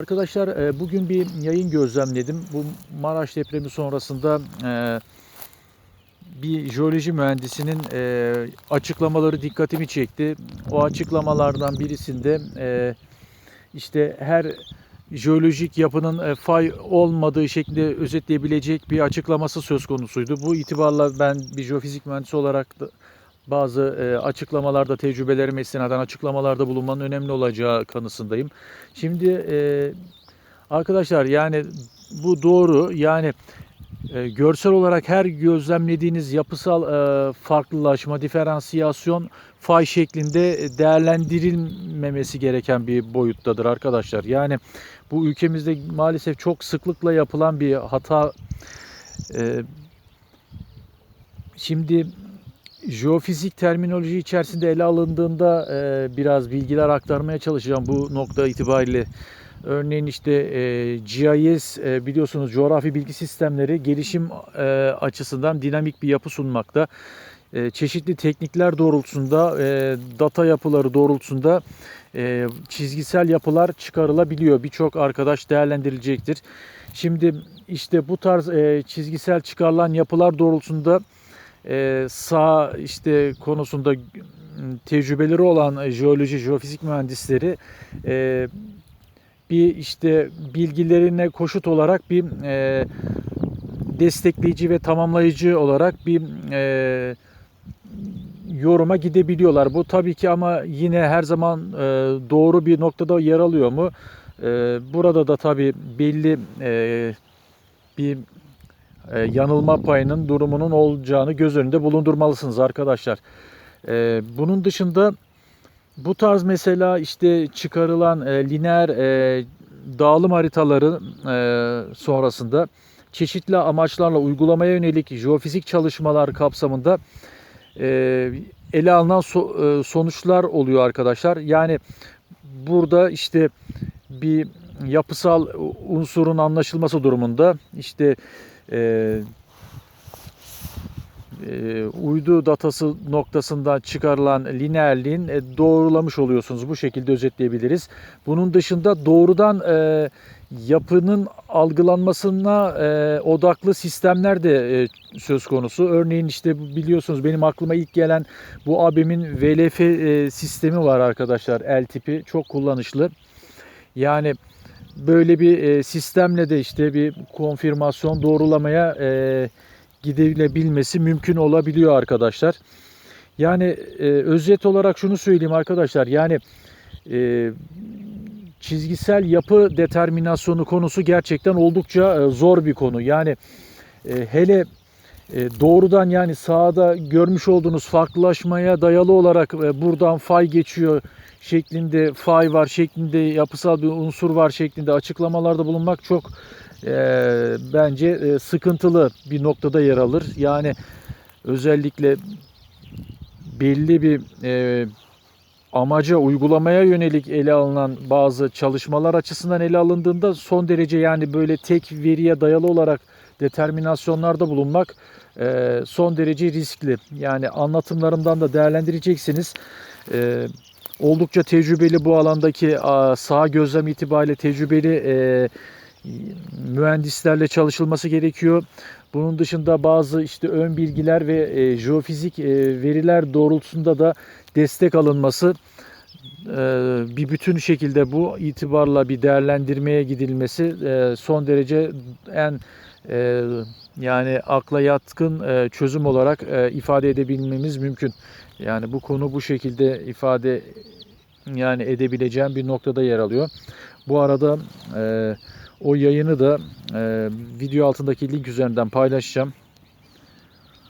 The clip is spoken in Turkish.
Arkadaşlar e, bugün bir yayın gözlemledim. Bu Maraş depremi sonrasında e, bir jeoloji mühendisinin e, açıklamaları dikkatimi çekti. O açıklamalardan birisinde işte her jeolojik yapının fay olmadığı şeklinde özetleyebilecek bir açıklaması söz konusuydu. Bu itibarla ben bir jeofizik mühendisi olarak da bazı e, açıklamalarda, tecrübelerime istinaden açıklamalarda bulunmanın önemli olacağı kanısındayım. Şimdi e, arkadaşlar yani bu doğru. Yani e, görsel olarak her gözlemlediğiniz yapısal farklılaşma, diferansiyasyon fay şeklinde değerlendirilmemesi gereken bir boyuttadır arkadaşlar. Yani bu ülkemizde maalesef çok sıklıkla yapılan bir hata. Şimdi jeofizik terminoloji içerisinde ele alındığında e, biraz bilgiler aktarmaya çalışacağım bu nokta itibariyle. Örneğin işte e, GIS e, biliyorsunuz coğrafi bilgi sistemleri gelişim e, açısından dinamik bir yapı sunmakta. E, çeşitli teknikler doğrultusunda, e, data yapıları doğrultusunda e, çizgisel yapılar çıkarılabiliyor. Birçok arkadaş değerlendirilecektir. Şimdi işte bu tarz e, çizgisel çıkarılan yapılar doğrultusunda e, sağ işte konusunda tecrübeleri olan jeoloji, jeofizik mühendisleri e, bir işte bilgilerine koşut olarak bir e, destekleyici ve tamamlayıcı olarak bir e, yoruma gidebiliyorlar. Bu tabii ki ama yine her zaman e, doğru bir noktada yer alıyor mu? E, burada da tabii belli e, bir e, yanılma payının durumunun olacağını göz önünde bulundurmalısınız arkadaşlar. E, bunun dışında bu tarz mesela işte çıkarılan e, lineer e, dağılım haritaları e, sonrasında çeşitli amaçlarla uygulamaya yönelik jeofizik çalışmalar kapsamında e, ele alınan so- e, sonuçlar oluyor arkadaşlar. Yani burada işte bir yapısal unsurun anlaşılması durumunda işte e, e, uydu datası noktasından çıkarılan lineerliğin e, doğrulamış oluyorsunuz. Bu şekilde özetleyebiliriz. Bunun dışında doğrudan e, yapının algılanmasına e, odaklı sistemler de e, söz konusu. Örneğin işte biliyorsunuz benim aklıma ilk gelen bu ABEM'in VLF e, sistemi var arkadaşlar. L tipi çok kullanışlı. Yani böyle bir e, sistemle de işte bir konfirmasyon doğrulamaya e, gidilebilmesi mümkün olabiliyor arkadaşlar. Yani e, özet olarak şunu söyleyeyim arkadaşlar. Yani e, çizgisel yapı determinasyonu konusu gerçekten oldukça zor bir konu. Yani hele doğrudan yani sahada görmüş olduğunuz farklılaşmaya dayalı olarak e, buradan fay geçiyor şeklinde fay var şeklinde yapısal bir unsur var şeklinde açıklamalarda bulunmak çok e, bence e, sıkıntılı bir noktada yer alır. Yani özellikle belli bir e, amaca uygulamaya yönelik ele alınan bazı çalışmalar açısından ele alındığında son derece yani böyle tek veriye dayalı olarak determinasyonlarda bulunmak e, son derece riskli. Yani anlatımlarımdan da değerlendireceksiniz. E, oldukça tecrübeli bu alandaki saha gözlem itibariyle tecrübeli e, mühendislerle çalışılması gerekiyor. Bunun dışında bazı işte ön bilgiler ve e, jeofizik e, veriler doğrultusunda da destek alınması e, bir bütün şekilde bu itibarla bir değerlendirmeye gidilmesi e, son derece en e, yani akla yatkın e, çözüm olarak e, ifade edebilmemiz mümkün. Yani bu konu bu şekilde ifade yani edebileceğim bir noktada yer alıyor. Bu arada e, o yayını da e, video altındaki link üzerinden paylaşacağım.